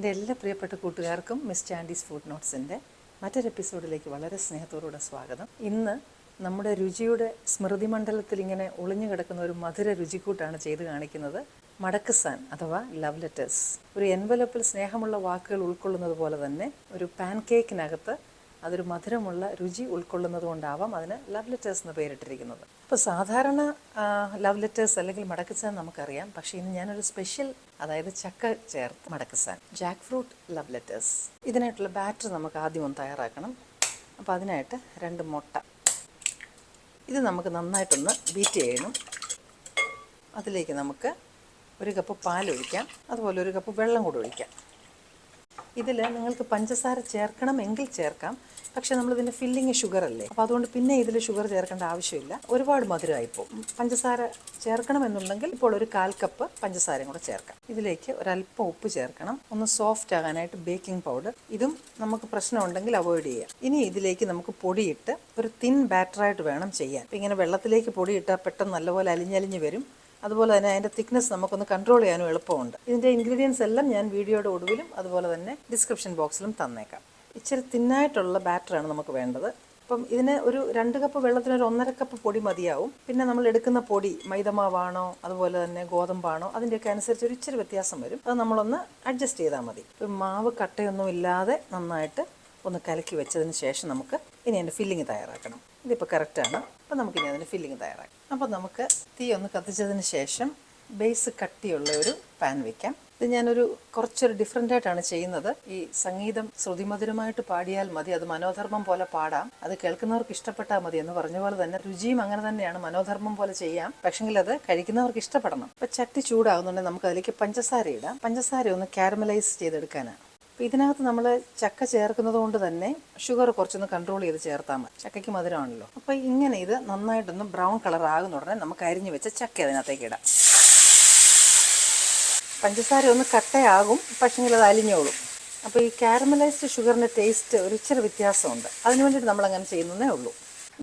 എന്റെ എല്ലാ പ്രിയപ്പെട്ട കൂട്ടുകാർക്കും മിസ് ചാൻഡീസ് ഫുഡ് നോട്ട്സിന്റെ മറ്റൊരു എപ്പിസോഡിലേക്ക് വളരെ സ്നേഹത്തോടുകൂടെ സ്വാഗതം. ഇന്ന് നമ്മുടെ രുചിയുടെ സ്മൃതി മണ്ഡലത്തിൽ ഇങ്ങനെ ഒളിഞ്ഞു കിടക്കുന്ന ഒരു മധുര രുചിക്കൂട്ടാണ് ചെയ്ത് കാണിക്കുന്നത്. മടക്കസാൻ അഥവാ ലവ് ലെറ്റേഴ്സ് ഒരു എൻവലപ്പിൽ സ്നേഹമുള്ള വാക്കുകൾ ഉൾക്കൊള്ളുന്നത് പോലെ തന്നെ ഒരു പാൻ കേക്കിനകത്ത് അതൊരു മധുരമുള്ള രുചി ഉൾക്കൊള്ളുന്നത് കൊണ്ടാവാം അതിന് ലവ് ലെറ്റേഴ്സ് എന്ന് പേരിട്ടിരിക്കുന്നത്. അപ്പോൾ സാധാരണ ലവ് ലെറ്റേഴ്സ് അല്ലെങ്കിൽ മടക്കസാൻ നമുക്കറിയാം. പക്ഷേ ഇന്ന് ഞാനൊരു സ്പെഷ്യൽ അതായത് ചക്ക ചേർത്ത് മടക്കസാൻ ജാക്ക് ഫ്രൂട്ട് ലവ് ലെറ്റേഴ്സ് ഇതിനായിട്ടുള്ള ബാറ്റർ നമുക്ക് ആദ്യം ഒന്ന് തയ്യാറാക്കണം. അപ്പോൾ അതിനായിട്ട് രണ്ട് മുട്ട. ഇത് നമുക്ക് നന്നായിട്ടൊന്ന് ബീറ്റ് ചെയ്യണം. അതിലേക്ക് നമുക്ക് ഒരു കപ്പ് പാൽ ഒഴിക്കാം അതുപോലെ ഒരു കപ്പ് വെള്ളം കൂടി ഒഴിക്കാം. ഇതിൽ നിങ്ങൾക്ക് പഞ്ചസാര ചേർക്കണം എങ്കിൽ ചേർക്കാം. പക്ഷേ നമ്മളിതിന്റെ ഫില്ലിങ് ഷുഗർ അല്ലേ? അപ്പോൾ അതുകൊണ്ട് പിന്നെ ഇതിൽ ഷുഗർ ചേർക്കേണ്ട ആവശ്യമില്ല. ഒരുപാട് മധുരമായിപ്പോൾ പഞ്ചസാര ചേർക്കണമെന്നുണ്ടെങ്കിൽ ഇപ്പോൾ ഒരു കാൽ കപ്പ് പഞ്ചസാരയും കൂടെ ചേർക്കാം. ഇതിലേക്ക് ഒരല്പം ഉപ്പ് ചേർക്കണം. ഒന്ന് സോഫ്റ്റ് ആകാനായിട്ട് ബേക്കിംഗ് പൗഡർ ഇതും നമുക്ക് പ്രശ്നമുണ്ടെങ്കിൽ അവോയ്ഡ് ചെയ്യാം. ഇനി ഇതിലേക്ക് നമുക്ക് പൊടിയിട്ട് ഒരു തിൻ ബാറ്ററായിട്ട് വേണം ചെയ്യാൻ. ഇങ്ങനെ വെള്ളത്തിലേക്ക് പൊടിയിട്ടാൽ പെട്ടെന്ന് നല്ലപോലെ അലിഞ്ഞലിഞ്ഞ് വരും. അതുപോലെ തന്നെ അതിന്റെ തിക്നെസ് നമുക്കൊന്ന് കൺട്രോൾ ചെയ്യാനും എളുപ്പമുണ്ട്. ഇതിന്റെ ഇൻഗ്രീഡിയൻസ് എല്ലാം ഞാൻ വീഡിയോയുടെ ഒടുവിലും അതുപോലെ തന്നെ ഡിസ്ക്രിപ്ഷൻ ബോക്സിലും തന്നേക്കാം. ഇച്ചിരി തിന്നായിട്ടുള്ള ബാറ്ററാണ് നമുക്ക് വേണ്ടത്. അപ്പം ഇതിന് ഒരു രണ്ട് കപ്പ് വെള്ളത്തിന് ഒരു ഒന്നര കപ്പ് പൊടി മതിയാവും. പിന്നെ നമ്മൾ എടുക്കുന്ന പൊടി മൈദമാവാണോ അതുപോലെ തന്നെ ഗോതമ്പാണോ അതിന്റെയൊക്കെ അനുസരിച്ച് ഒരു ഇച്ചിരി വ്യത്യാസം വരും. അത് നമ്മളൊന്ന് അഡ്ജസ്റ്റ് ചെയ്താൽ മതി. മാവ് കട്ടയൊന്നും ഇല്ലാതെ നന്നായിട്ട് ഒന്ന് കലക്കി വെച്ചതിന് ശേഷം നമുക്ക് ഇനി അതിന്റെ ഫില്ലിങ് തയ്യാറാക്കണം. ഇതിപ്പോൾ കറക്റ്റാണ് അപ്പോൾ നമുക്കിനി അതിന് ഫില്ലിങ് തയ്യാറാക്കാം. അപ്പോൾ നമുക്ക് തീ ഒന്ന് കത്തിച്ചതിന് ശേഷം ബേസ് കട്ടിയുള്ള ഒരു പാൻ വെക്കാം. ഇത് ഞാനൊരു കുറച്ചൊരു ഡിഫറെന്റ് ആയിട്ടാണ് ചെയ്യുന്നത്. ഈ സംഗീതം ശ്രുതിമധുരമായിട്ട് പാടിയാൽ മതി അത് മനോധർമ്മം പോലെ പാടാം. അത് കേൾക്കുന്നവർക്ക് ഇഷ്ടപ്പെട്ടാൽ മതി എന്ന് പറഞ്ഞ പോലെ തന്നെ രുചിയും അങ്ങനെ തന്നെയാണ് മനോധർമ്മം പോലെ ചെയ്യാം. പക്ഷെങ്കിൽ അത് കഴിക്കുന്നവർക്ക് ഇഷ്ടപ്പെടണം. ഇപ്പം ചട്ടി ചൂടാകുന്നുണ്ടെങ്കിൽ നമുക്ക് അതിലേക്ക് പഞ്ചസാര ഇടാം. പഞ്ചസാര ഒന്ന് കാരമലൈസ് ചെയ്തെടുക്കാനാണ്. ഇതിനകത്ത് നമ്മൾ ചക്ക ചേർക്കുന്നത് കൊണ്ട് തന്നെ ഷുഗർ കുറച്ചൊന്ന് കൺട്രോൾ ചെയ്ത് ചേർത്താൽ മതി. ചക്കയ്ക്ക് മധുരമാണല്ലോ. അപ്പോൾ ഇങ്ങനെ ഇത് നന്നായിട്ടൊന്ന് ബ്രൗൺ കളർ ആകുന്ന ഉടനെ നമുക്ക് അരിഞ്ഞു വെച്ച ചക്ക അതിനകത്തേക്ക് ഇടാം. പഞ്ചസാര ഒന്ന് കട്ടയാകും പക്ഷെങ്കിൽ അത് അലിഞ്ഞോളും. അപ്പോൾ ഈ കാരമലൈസ്ഡ് ഷുഗറിന്റെ ടേസ്റ്റ് ഒരു ഇച്ചിരി വ്യത്യാസമുണ്ട്. അതിന് വേണ്ടിയിട്ട് നമ്മൾ അങ്ങനെ ചെയ്യുന്നതേ ഉള്ളൂ.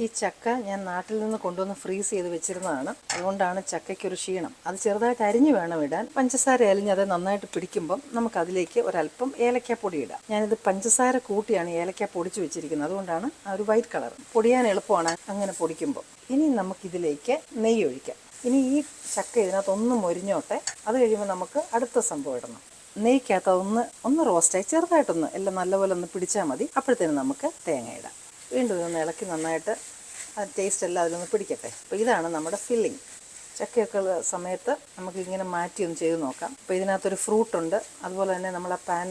ഈ ചക്ക ഞാൻ നാട്ടിൽ നിന്ന് കൊണ്ടുവന്ന് ഫ്രീസ് ചെയ്ത് വെച്ചിരുന്നതാണ്. അതുകൊണ്ടാണ് ചക്കയ്ക്കൊരു ക്ഷീണം. അത് ചെറുതായിട്ട് അരിഞ്ഞു വേണം ഇടാൻ. പഞ്ചസാര അലിഞ്ഞ് അത് നന്നായിട്ട് പിടിക്കുമ്പം നമുക്ക് അതിലേക്ക് ഒരല്പം ഏലക്കാപ്പൊടി ഇടാം. ഞാനിത് പഞ്ചസാര കൂട്ടിയാണ് ഏലക്ക പൊടിച്ച് വെച്ചിരിക്കുന്നത്. അതുകൊണ്ടാണ് ആ ഒരു വൈറ്റ് കളർ പൊടിയാൻ എളുപ്പമാണ് അങ്ങനെ പൊടിക്കുമ്പോൾ ഇനി നമുക്കിതിലേക്ക് നെയ്യ് ഒഴിക്കാം. ഇനി ഈ ചക്ക ഇതിനകത്തൊന്ന് മൊരിഞ്ഞോട്ടെ. അത് കഴിയുമ്പോൾ നമുക്ക് അടുത്ത സംഭവം ഇടണം. നെയ്ക്കകത്ത് ഒന്ന് ഒന്ന് റോസ്റ്റായി ചെറുതായിട്ടൊന്ന് എല്ലാം നല്ലപോലെ ഒന്ന് പിടിച്ചാൽ മതി. അപ്പോഴത്തേനും നമുക്ക് തേങ്ങ ഇടാം. വീണ്ടും ഇതൊന്ന് ഇളക്കി നന്നായിട്ട് ആ ടേസ്റ്റ് എല്ലാം അതിലൊന്ന് പിടിക്കട്ടെ. അപ്പോൾ ഇതാണ് നമ്മുടെ ഫില്ലിംഗ് ചക്കയൊക്കെ ഉള്ള സമയത്ത് നമുക്ക് ഇങ്ങനെ മാറ്റി ഒന്ന് ചെയ്ത് നോക്കാം. അപ്പോൾ ഇതിനകത്തൊരു ഫ്രൂട്ടുണ്ട് അതുപോലെ തന്നെ നമ്മൾ ആ പാൻ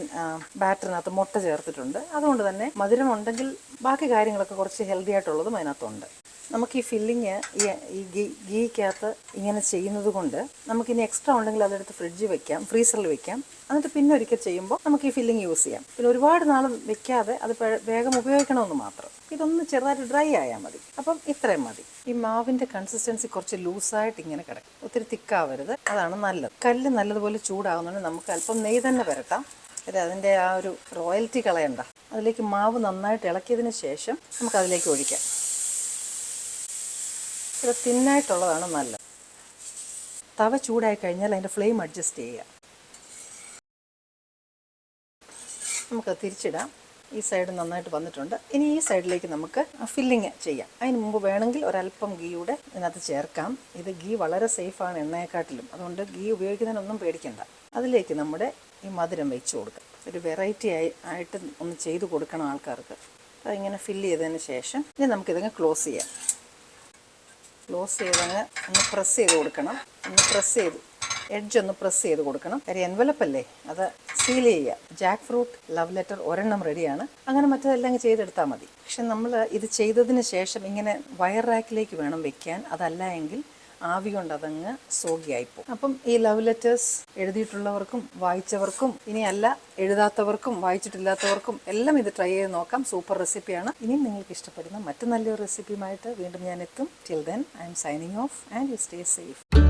ബാറ്ററിനകത്ത് മുട്ട ചേർത്തിട്ടുണ്ട്. അതുകൊണ്ട് തന്നെ മധുരം ഉണ്ടെങ്കിൽ ബാക്കി കാര്യങ്ങളൊക്കെ കുറച്ച് ഹെൽത്തി ആയിട്ടുള്ളതും അതിനകത്തുണ്ട്. നമുക്ക് ഈ ഫില്ലിങ് ഈ ഗീ ഗീക്കകത്ത് ഇങ്ങനെ ചെയ്യുന്നത് കൊണ്ട് നമുക്കിനി എക്സ്ട്രാ ഉണ്ടെങ്കിൽ അതെടുത്ത് ഫ്രിഡ്ജിൽ വെക്കാം ഫ്രീസറിൽ വെക്കാം. എന്നിട്ട് പിന്നെ ഒരിക്കൽ ചെയ്യുമ്പോൾ നമുക്ക് ഈ ഫില്ലിങ് യൂസ് ചെയ്യാം. പിന്നെ ഒരുപാട് നാൾ വെക്കാതെ അത് വേഗം ഉപയോഗിക്കണമെന്ന് മാത്രം. ഇതൊന്ന് ചെറുതായിട്ട് ഡ്രൈ ആയാൽ മതി. അപ്പം ഇത്രയും മതി. ഈ മാവിന്റെ കൺസിസ്റ്റൻസി കുറച്ച് ലൂസായിട്ട് ഇങ്ങനെ കിടക്കും. ഒത്തിരി തിക്കാവരുത് അതാണ് നല്ലത്. കല്ല് നല്ലതുപോലെ ചൂടാകുന്നുണ്ട് നമുക്ക് അല്പം നെയ്യ് തന്നെ വരട്ടാം അതെ അതിന്റെ ആ ഒരു റോയൽറ്റി കളയണ്ട. അതിലേക്ക് മാവ് നന്നായിട്ട് ഇളക്കിയതിന് ശേഷം നമുക്ക് അതിലേക്ക് ഒഴിക്കാം. ഇത് തിന്നായിട്ടുള്ളതാണ് നല്ലത്. തവ ചൂടായി കഴിഞ്ഞാൽ അതിന്റെ ഫ്ലെയിം അഡ്ജസ്റ്റ് ചെയ്യുക. നമുക്ക് തിരിച്ചിടാം. ഈ സൈഡ് നന്നായിട്ട് വന്നിട്ടുണ്ട്. ഇനി ഈ സൈഡിലേക്ക് നമുക്ക് ഫില്ലിങ് ചെയ്യാം. അതിന് മുമ്പ് വേണമെങ്കിൽ ഒരല്പം ഗീയുടെ ഇതിനകത്ത് ചേർക്കാം. ഇത് ഗീ വളരെ സേഫാണ് എണ്ണയെക്കാട്ടിലും. അതുകൊണ്ട് ഗീ ഉപയോഗിക്കുന്നതിനൊന്നും പേടിക്കണ്ട. അതിലേക്ക് നമ്മുടെ ഈ മധുരം വെച്ച് കൊടുക്കാം. ഒരു വെറൈറ്റി ആയി ആയിട്ട് ഒന്ന് ചെയ്ത് കൊടുക്കണം ആൾക്കാർക്ക്. അതിങ്ങനെ ഫില്ല് ചെയ്തതിന് ശേഷം ഇനി നമുക്കിതങ്ങ് ക്ലോസ് ചെയ്യാം. ക്ലോസ് ചെയ്തങ്ങ് ഒന്ന് പ്രസ് ചെയ്ത് കൊടുക്കണം. ഒന്ന് പ്രസ് ചെയ്ത് എഡ്ജ് ഒന്ന് പ്രസ് ചെയ്ത് കൊടുക്കണം. കാര്യം എൻവലപ്പല്ലേ അത് സീൽ ചെയ്യുക. ജാക്ക് ഫ്രൂട്ട് ലവ് ലെറ്റർ ഒരെണ്ണം റെഡിയാണ് അങ്ങനെ മറ്റതെല്ലാം ചെയ്തെടുത്താൽ മതി. പക്ഷെ നമ്മൾ ഇത് ചെയ്തതിന് ശേഷം ഇങ്ങനെ വയർ റാക്കിലേക്ക് വേണം വെക്കാൻ. അതല്ല എങ്കിൽ ആവി കൊണ്ട് അതങ്ങ് സോഗിയായിപ്പോവും അപ്പം ഈ ലവ് ലെറ്റേഴ്സ് എഴുതിയിട്ടുള്ളവർക്കും വായിച്ചവർക്കും ഇനിയല്ല എഴുതാത്തവർക്കും വായിച്ചിട്ടില്ലാത്തവർക്കും എല്ലാം ഇത് ട്രൈ ചെയ്ത് നോക്കാം. സൂപ്പർ റെസിപ്പിയാണ് ഇനിയും നിങ്ങൾക്ക് ഇഷ്ടപ്പെടുന്ന മറ്റു നല്ലൊരു റെസിപ്പിയുമായിട്ട് വീണ്ടും ഞാൻ എത്തും. Till then I'm signing off and you stay safe